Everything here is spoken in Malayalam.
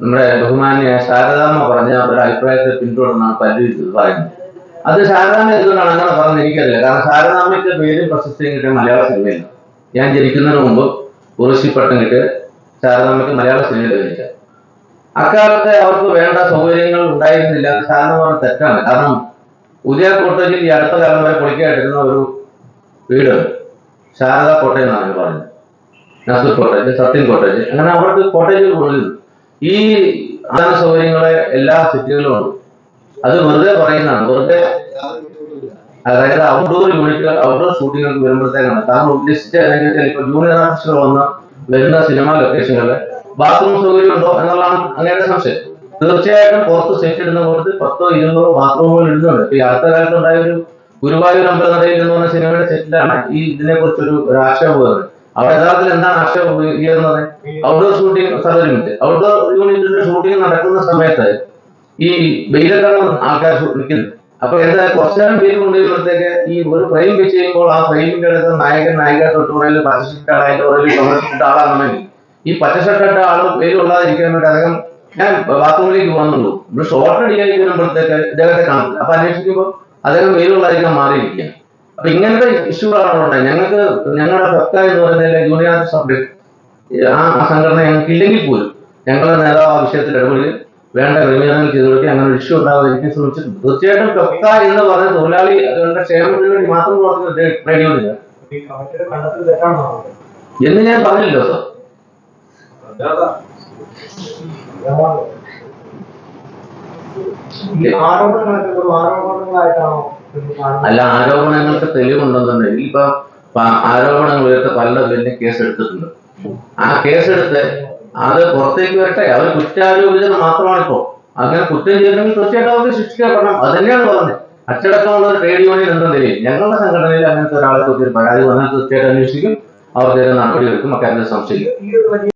നമ്മുടെ ബഹുമാന്യ ശാരദാമ്മ പറഞ്ഞ അവരുടെ അഭിപ്രായത്തെ പിന്തുടർന്നാണ് പരിധി പറയുന്നത്. അത് ശാരദാമ്മ എന്തുകൊണ്ടാണ് അങ്ങനെ പറഞ്ഞത് എനിക്കറിയില്ല കാരണം ശാരദാമ്മയ്ക്ക് പേരും പ്രശസ്തിയും കിട്ടിയ മലയാള സിനിമയില്ല ഞാൻ ജനിക്കുന്നതിന് മുമ്പ് ഉറശിപ്പട്ടം പട്ടം കിട്ടിയ ശാരദാമ്മയ്ക്ക് മലയാള സിനിമയിൽ ജനിച്ച അക്കാലത്തെ അവർക്ക് വേണ്ട സൗകര്യങ്ങൾ ഉണ്ടായിരുന്നില്ല. ശാരദാമ്മ പറഞ്ഞത് തെറ്റാണ്. കാരണം ഉദയ കോട്ടയിൽ ഈ അടുത്ത കാലം വരെ പൊളിക്കായിട്ടിരുന്ന ഒരു വീട് ശാരദ കോട്ടയം എന്നാണ് അവർ പറഞ്ഞത്. Nasoor cottage Sathyan cottage. അങ്ങനെ അവർക്ക് കോട്ടേജിൽ കൂടുതലുണ്ട് ഈ അടിസ്ഥാന സൗകര്യങ്ങളെ എല്ലാ സിറ്റികളിലും ഉണ്ട്. അത് വെറുതെ പറയുന്നതാണ്. വെറുതെ അതായത് ഔട്ട്ഡോർ യൂണിറ്റുകൾ ഔട്ട്ഡോർ ഷൂട്ടിങ്ങൾക്ക് വരുമ്പോഴത്തേക്കാണ്. താങ്കൾ ഉദ്ദേശിച്ച അല്ലെങ്കിൽ ഇപ്പൊ ജൂനിയർ ആർട്ടിസ്റ്റുകൾ വന്ന് വരുന്ന സിനിമാ ലൊക്കേഷനുകളിൽ ബാത്റൂം സൗകര്യം ഉണ്ടോ എന്നുള്ളതാണ് അങ്ങയുടെ സംശയം. തീർച്ചയായിട്ടും പുറത്ത് സെറ്റ് ഇടുന്ന പുറത്ത് പത്തോ ഇരുന്നൂറോ ബാത്റൂമുകൾ ഇടുന്നുണ്ട്. ഇപ്പൊ ഈ അടുത്ത കാലത്ത് ഉണ്ടായ ഒരു ഗുരുവായൂർ അമ്പലനടയിൽ എന്ന് പറഞ്ഞ സിനിമയുടെ സെറ്റിലാണ് ഈ ഇതിനെ കുറിച്ചൊരു ഒരു അവിടെ യഥാർത്ഥത്തിൽ എന്താണ് ആക്ഷേപം ഉപയോഗിക്കുന്നത് ഔട്ട്ഡോർ ഷൂട്ടിംഗ് സൗകര്യമുണ്ട് ഔട്ട്ഡോർ യൂണിറ്റിന്റെ ഷൂട്ടിംഗ് നടക്കുന്ന സമയത്ത് ഈ വെയിലത്താണ് ആൾക്കാർ നിൽക്കുന്നത്. അപ്പൊ എന്താ കുറച്ചു നേരം വെയിൽ കൊണ്ടുവരുമ്പോഴത്തേക്ക് ഈ ഒരു ഫ്രെയിം വെച്ച് കഴിയുമ്പോൾ ആ ഫ്രെയിമിന്റെ അടുത്ത് നായകൻ നായിക തൊട്ടുപുറയിൽ പച്ചഷിട്ട ആളായിട്ട് പുറകിൽ ആളാണെന്നുണ്ടെങ്കിൽ ഈ പച്ചഷട്ടിട്ട ആൾ പേര് കൊള്ളാതിരിക്കാൻ വേണ്ടി അദ്ദേഹം ഞാൻ ബാത്റൂമിലേക്ക് വന്നുള്ളൂ ഷോർട്ട് അടിയായി വരുമ്പോഴത്തേക്ക് ഇദ്ദേഹത്തെ കാണും അപ്പൊ അന്വേഷിക്കുമ്പോൾ അദ്ദേഹം പേരുള്ളതായിരിക്കാൻ മാറിയിരിക്കുകയാണ്. മാറിയിരിക്കുക അപ്പൊ ഇങ്ങനത്തെ ഇഷ്യൂകളാണ് ഉണ്ടായി ഞങ്ങൾക്ക് ഞങ്ങളുടെ ഫെക്ക എന്ന് പറയുന്നതിലെ ആർട്ടിസ്റ്റ് ആ സംഘടന ഞങ്ങൾക്ക് ഇല്ലെങ്കിൽ പോലും ഞങ്ങളുടെ നേതാവ് ആ വിഷയത്തിൽ ഇടപെടുകയും വേണ്ട ക്രമീകരണങ്ങൾ ചെയ്തു കൊടുക്കുക അങ്ങനെ ഒരു ഇഷ്യൂ ഉണ്ടാകാതിരിക്കാൻ ശ്രമിച്ചിട്ടുണ്ട്. തീർച്ചയായിട്ടും ഫെക്ക എന്ന് പറഞ്ഞ തൊഴിലാളി അതുകൊണ്ട് ക്ഷേമത്തിന് വേണ്ടി മാത്രം പ്രവർത്തിക്കുന്ന യൂണിയൻ എന്ന് ഞാൻ പറഞ്ഞില്ലോ സർ. ആരോപണങ്ങളായിട്ടാണോ? അല്ല ആരോപണങ്ങൾക്ക് തെളിവുണ്ടെന്നുണ്ടെങ്കിൽ ഇപ്പൊ ആരോപണങ്ങൾ ഉയർത്ത പല പേരിനെ കേസ് ആ കേസെടുത്ത് അത് പുറത്തേക്ക് വരട്ടെ. അവർ കുറ്റാരോപിതർ മാത്രമാണ് ഇപ്പോ അങ്ങനെ കുറ്റം ചെയ്തിട്ടുണ്ടെങ്കിൽ തീർച്ചയായിട്ടും അവർക്ക് ശിക്ഷിക്കപ്പെടണം അത് തന്നെയാണ് പറഞ്ഞത്. അച്ചടക്കമുള്ള ഒരു ട്രേഡ് യൂണിയൻ എന്ന നിലയിൽ ഞങ്ങളുടെ സംഘടനയിൽ അങ്ങനത്തെ ഒരാളെ കുറിച്ച് പരാതി വന്നാൽ തീർച്ചയായിട്ടും അന്വേഷിക്കും. അവർക്കെതിരെ നടപടി എടുക്കും. അക്കാര്യത്തിൽ സംശയമില്ല